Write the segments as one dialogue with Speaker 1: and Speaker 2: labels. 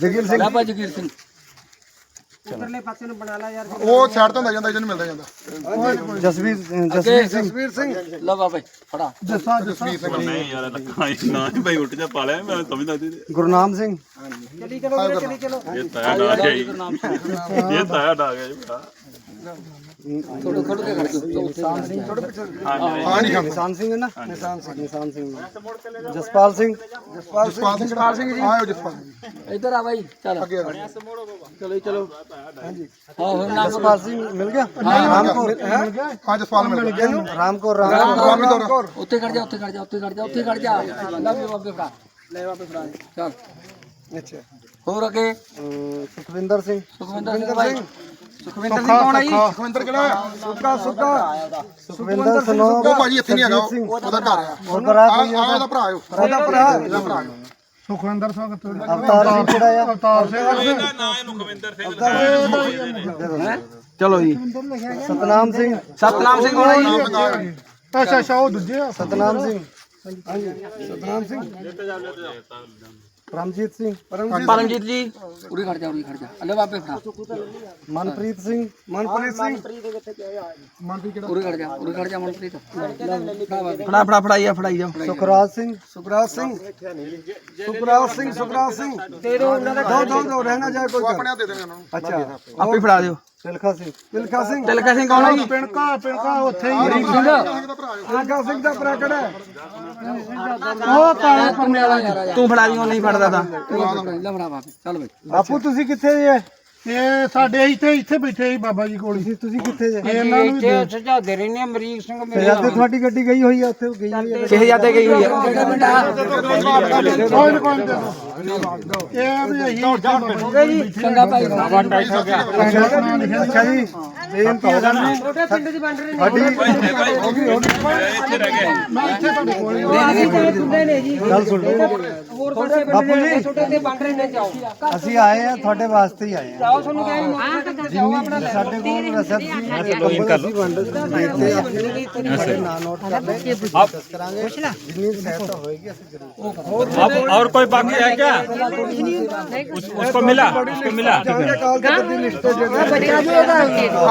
Speaker 1: ਜਗੀਰ ਸਿੰਘ।
Speaker 2: ਲੈ ਭਾਈ ਜਗੀਰ ਸਿੰਘ।
Speaker 1: ਉਹ ਸਾਈਡ ਤੋਂ ਹੁੰਦਾ ਜਾਂਦਾ ਜਿਹਨੂੰ ਮਿਲਦਾ ਜਾਂਦਾ।
Speaker 3: ਜਸਵੀਰ
Speaker 2: ਅੱਗੇ
Speaker 1: ਜਸਵੀਰ ਸਿੰਘ।
Speaker 2: ਲੈ ਬਾਬਾ ਫੜਾ।
Speaker 1: ਜਸਾ ਜਸਵੀਰ ਸਿੰਘ।
Speaker 4: ਨਹੀਂ ਯਾਰ ਲੱਖਾਂ ਨਾ ਭਾਈ ਉੱਠ ਜਾ ਪਾ ਲਿਆ ਮੈਂ ਸਮਝਦਾ ਸੀ।
Speaker 3: ਗੁਰਨਾਮ ਸਿੰਘ।
Speaker 4: ਇਹ ਤਾਇਆ ਡਾ ਗਿਆ ਜੀ। ਇਹ ਤਾਇਆ ਡਾ ਗਿਆ ਜੀ
Speaker 2: ਥੋੜਾ ਥੋੜਾ ਕੇ ਖੜ ਜਾਓ ਉੱਥੇ
Speaker 4: ਹਾਂਜੀ
Speaker 1: ਹਾਂ ਨਹੀਂ ਖਾਂਦੇ
Speaker 3: ਨਿਸ਼ਾਨ ਸਿੰਘ ਹੈ ਨਾ ਨਿਸ਼ਾਨ ਸਿੰਘ ਨਿਸ਼ਾਨ ਸਿੰਘ ਜਸਪਾਲ ਸਿੰਘ
Speaker 1: ਜਸਪਾਲ ਸਿੰਘ ਜਸਪਾਲ ਸਿੰਘ ਜੀ ਆਇਓ ਜਸਪਾਲ ਸਿੰਘ
Speaker 2: ਇੱਧਰ ਆ ਭਾਈ ਚੱਲ
Speaker 1: ਅੱਗੇ ਆ
Speaker 3: ਚਲੋ ਚਲੋ
Speaker 2: ਹਾਂ ਹੁਣ ਨਾਮ
Speaker 3: ਜਸਪਾਲ ਸਿੰਘ ਮਿਲ ਗਿਆ ਰਾਮਕੌਰ
Speaker 1: ਹਾਂ ਜਸਪਾਲ ਮਿਲ ਗਿਆ
Speaker 3: ਰਾਮਕੌਰ ਰਾਮਕੌਰ
Speaker 1: ਰਾਮੀ ਦੌਰਾ
Speaker 2: ਉੱਥੇ ਖੜ ਜਾ ਉੱਥੇ ਖੜ ਜਾ ਉੱਥੇ ਖੜ ਜਾ ਉੱਥੇ ਖੜ ਜਾ ਲੈ ਵੀ ਬਾਬੇ ਫੜਾ ਲੈ ਬਾਬੇ ਫੜਾ ਚੱਲ
Speaker 3: ਅੱਛਾ
Speaker 2: ਹੋਰ ਅੱਗੇ
Speaker 3: ਅਮ, ਸੁਖਵਿੰਦਰ ਸਿੰਘ
Speaker 2: ਸੁਖਵਿੰਦਰ ਸਿੰਘ ਭਾਈ
Speaker 1: ਸੁਖਵਿੰਦਰ ਸਿੰਘ ਕੌਣ ਹੈ ਜੀ? ਸੁਖਵਿੰਦਰ ਕਿਹੜਾ
Speaker 3: ਸੁੱਕਾ ਸੁੱਕਾ ਸੁਖਵਿੰਦਰ ਸਨੋ
Speaker 1: ਉਹ ਭਾਜੀ ਇੱਥੇ ਨਹੀਂ ਹੈਗਾ ਉਹ- ਉਹਦਾ ਘਰ ਆ।
Speaker 3: ਹੋਰ ਬਰਾ
Speaker 1: ਆ ਆ? ਉਹਦਾ ਭਰਾ ਆਇਓ
Speaker 3: ਉਹਦਾ ਭਰਾ
Speaker 1: ਇਹਦਾ ਭਰਾ ਆਇਓ
Speaker 5: ਸੁਖਵਿੰਦਰ ਸਿੰਘ
Speaker 3: ਅਵਤਾਰ ਸਿੰਘ ਕਿਹੜਾ ਆ?
Speaker 5: ਅਵਤਾਰ ਸਿੰਘ।
Speaker 4: ਇਹਦਾ ਨਾਂ ਹੈ ਮੁਖਵਿੰਦਰ ਸਿੰਘ।
Speaker 3: ਚਲੋ ਜੀ। ਸਤਨਾਮ ਸਿੰਘ।
Speaker 2: ਸਤਨਾਮ ਸਿੰਘ ਹੋਣਾ ਜੀ?
Speaker 5: ਅੱਛਾ ਅੱਛਾ ਉਹ ਦੂਜੇ ਆ।
Speaker 3: ਸਤਨਾਮ ਸਿੰਘ। ਸਤਨਾਮ ਸਿੰਘ। ਰਮਜੀਤ ਸਿੰਘ
Speaker 2: ਪਰਮਜੀਤ ਜੀ। ਉਰੇ ਖੜ ਜਾ ਉਰੇ ਖੜ ਜਾ। ਲੈ ਬਾਬੇ ਫੜਾ
Speaker 3: ਮਨਪ੍ਰੀਤ ਸਿੰਘ। ਮਨਪ੍ਰੀਤ ਸਿੰਘ।
Speaker 2: ਉਰੇ ਖੜ ਜਾ ਉਰੇ ਖੜ ਜਾ ਮਨਪ੍ਰੀਤ।
Speaker 3: ਫੜਾ ਫੜਾ ਫੜਾਈਆ ਫੜਾਈਆ ਸੁਖਰਾਜ ਸਿੰਘ। ਸੁਖਰਾਜ ਸਿੰਘ। ਸੁਖਰਾਜ ਸਿੰਘ ਸੁਖਰਾਜ ਸਿੰਘ। ਤੇਰੇ ਉਹਨਾਂ ਦਾ ਦੋ ਦੋ ਦੋ ਰਹਿਣਾ ਜਾਏ ਕੋਈ
Speaker 1: ਆਪਣੇ ਆਪ ਦੇ ਦੇਣੇ ਉਹਨਾਂ ਨੂੰ।
Speaker 3: ਅੱਛਾ ਆਪੇ ਫੜਾ ਦਿਓ। ਤਿਲਖਾ ਸਿੰਘ। ਤਿਲਖਾ ਸਿੰਘ।
Speaker 2: ਤਿਲਕਾ ਸਿੰਘ ਕੌਣ ਹੈ ਜੀ
Speaker 5: ਪਿਣਕਾ ਪਿਣਕਾ ਉੱਥੇ ਹੀ
Speaker 2: ਸਿੰਘ
Speaker 1: ਸਿੰਘ ਭਰਾ
Speaker 3: ਤਿਲਖਾ ਸਿੰਘ ਦਾ ਪ੍ਰਗਟ ਹੈ।
Speaker 5: ਉਹ ਕਾਲੇ ਪੰਨੇ ਵਾਲਾ ਜੀ।
Speaker 3: ਤੂੰ ਫੜਾ ਦੀ ਉਹ ਨਹੀਂ ਫੜਦਾ ਤਾਂ। ਬਾਪੂ ਤੁਸੀਂ ਕਿੱਥੇ ਜੇ?
Speaker 5: ਇਹ ਸਾਡੇ ਇੱਥੇ ਇੱਥੇ ਬੈਠੇ ਸੀ ਬਾਬਾ ਜੀ ਕੋਲ ਹੀ।
Speaker 3: ਤੁਸੀਂ ਕਿੱਥੇ ਜੇ?
Speaker 5: ਇਹਨਾਂ ਨੂੰ ਦੇ-
Speaker 2: ਸਜਾਦੇ ਰਹਿੰਦੇ ਅਮਰੀਕ ਸਿੰਘ
Speaker 3: ਸ਼ਹਿਜ਼ਾਦੇ ਤੁਹਾਡੀ ਗੱਡੀ ਗਈ ਹੋਈ ਆ ਉੱਥੇ ਗਈ ਹੋਈ ਆ।
Speaker 2: ਸ਼ਹਿਜ਼ਾਦੇ ਗਈ ਹੋਈ ਹੈ ਆ।
Speaker 5: ਕੋਈ ਨਾ ਕੋਈ ਨਾ। ਇਹ ਵੀ ਇਹੀ ਹੋ ਗਈ ਜੀ।
Speaker 2: ਚੰਗਾ ਭਾਈ
Speaker 3: ਅੱਛਾ ਜੀ। ਬੇਨਤੀ ਹੈ ਸਾਨੂੰ ਛੋਟੇ ਪਿੰਡ ਦੀ ਬਣ ਰਹੇ ਨੇ
Speaker 4: ਇੱਥੇ ਰਹਿ ਗਏ
Speaker 5: ਮੈਂ ਇੱਥੇ ਤੁਹਾਡੇ ਕੋਲ ਹੀ
Speaker 3: ਗੱਲ ਸੁਣ ਲਓ ਬਾਪੂ ਜੀ ਛੋਟੇ ਤੇ ਬਣ ਰਹੇ ਨੇ ਜਾਓ ਅਸੀਂ ਆਏ ਆ ਤੁਹਾਡੇ ਵਾਸਤੇ ਹੀ ਆਏ ਆ ਜਾਓ ਤੁਹਾਨੂੰ ਕਹਿੰਦੇ ਸਾਡੇ ਕੋਲ ਰਸਦ ਸੀ ਕੰਬਲ ਅਸੀਂ ਵੰਡ ਦਿੱਤੇ ਆਪਣੇ ਸਾਡੇ ਨਾਂ ਨੋਟ ਕਰ ਲੈ ਆਪ ਕਰਾਂਗੇ ਜਿੰਨੀ ਸਹਾਇਤਾ ਹੋਏਗੀ ਅਸੀਂ ਜ਼ਰੂਰ
Speaker 6: अब और कोई बाकी है क्या उस, उसको मिला उसको मिला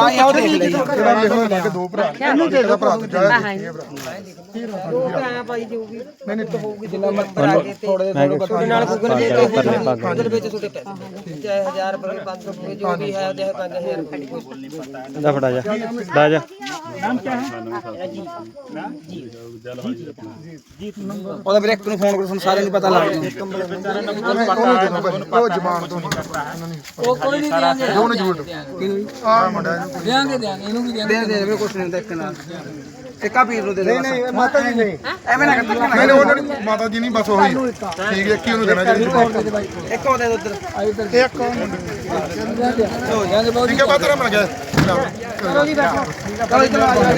Speaker 3: ਆਏ ਉਹ ਦੇਖ ਲਈ ਜਿਹੜਾ
Speaker 1: ਲਿਖੋ ਲਾ ਦੋ ਭਰਾ। ਇਹਨੂੰ ਦੇਖ ਭਰਾ ਤੇ ਜਿਹੜਾ ਦੇਖੀਏ ਭਰਾ। ਦੋ ਭਰਾ ਪਾਈ ਜਾਊਗੀ ਨਹੀਂ
Speaker 6: ਨਹੀਂ ਹੋਊਗੀ ਜਿੰਨਾ ਮਤ ਭਰਾ ਕੇ ਥੋੜੇ ਥੋੜੇ ਤੁਹਾਡੇ ਨਾਲ ਗੂਗਲ ਪੇ ਤੇ ਪੰਜ ਰੁਪਏ ਚ ਪੈਸੇ ਚਾਹੇ 1000 ਰੁਪਏ 500 ਜੋ ਵੀ ਹੈ
Speaker 3: ਉਹਦੇ 5000 ਰੁਪਏ ਦਾ ਫੜਾ ਜਾ। ਫੜਾ ਜਾ। ਵੀਰੇ ਇੱਕ ਨੂੰ ਫੋਨ ਕਰੋ ਤੁਹਾਨੂੰ ਸਾਰਿਆਂ ਨੂੰ ਪਤਾ ਲੱਗ ਜੂ
Speaker 1: ਭਾਈ ਉਹ ਜ਼ਬਾਨ ਤੋਂ ਨਹੀਂ
Speaker 2: ਉਹ ਕੋਈ ਨਹੀਂ ਦੇਾਂਗੇ
Speaker 1: ਉਹਨੂੰ ਜ਼ਰੂਰ ਆ ਮੁੰਡਾ
Speaker 2: ਦੇਾਂਗੇ ਦੇਾਂਗੇ ਇਹਨੂੰ ਵੀ ਦੇਾਂਗੇ
Speaker 3: ਦੇ ਦੇ ਮੇਰੇ ਕੁਛ ਨਹੀਂ ਹੁੰਦਾ ਇੱਕ ਨਾਲ। ਇੱਕਾ ਪੀਰ ਨੂੰ ਦੇ ਦੇ ਨਹੀਂ ਨਹੀਂ ਮਾਤਾ ਜੀ ਨਹੀਂ। ਐਵੇਂ ਨਾ ਕਰ
Speaker 1: ਨਹੀਂ ਨਹੀਂ ਉਹਨਾਂ ਨੂੰ ਮਾਤਾ ਜੀ ਨਹੀਂ ਬਸ ਉਹੀ। ਠੀਕ ਹੈ ਕੀ ਉਹਨੂੰ ਦੇਣਾ ਜੀ
Speaker 3: ਇੱਕ ਉਹ ਦੇ ਉਧਰ।
Speaker 1: ਇੱਕ
Speaker 2: ਹੋ ਜਾਾਂਗੇ ਬਹੁਤ
Speaker 1: ਠੀਕ ਹੈ ਬਾਤ ਰ ਮਿਲ ਗਿਆ।
Speaker 3: ਚਲੋ ਚਲੋ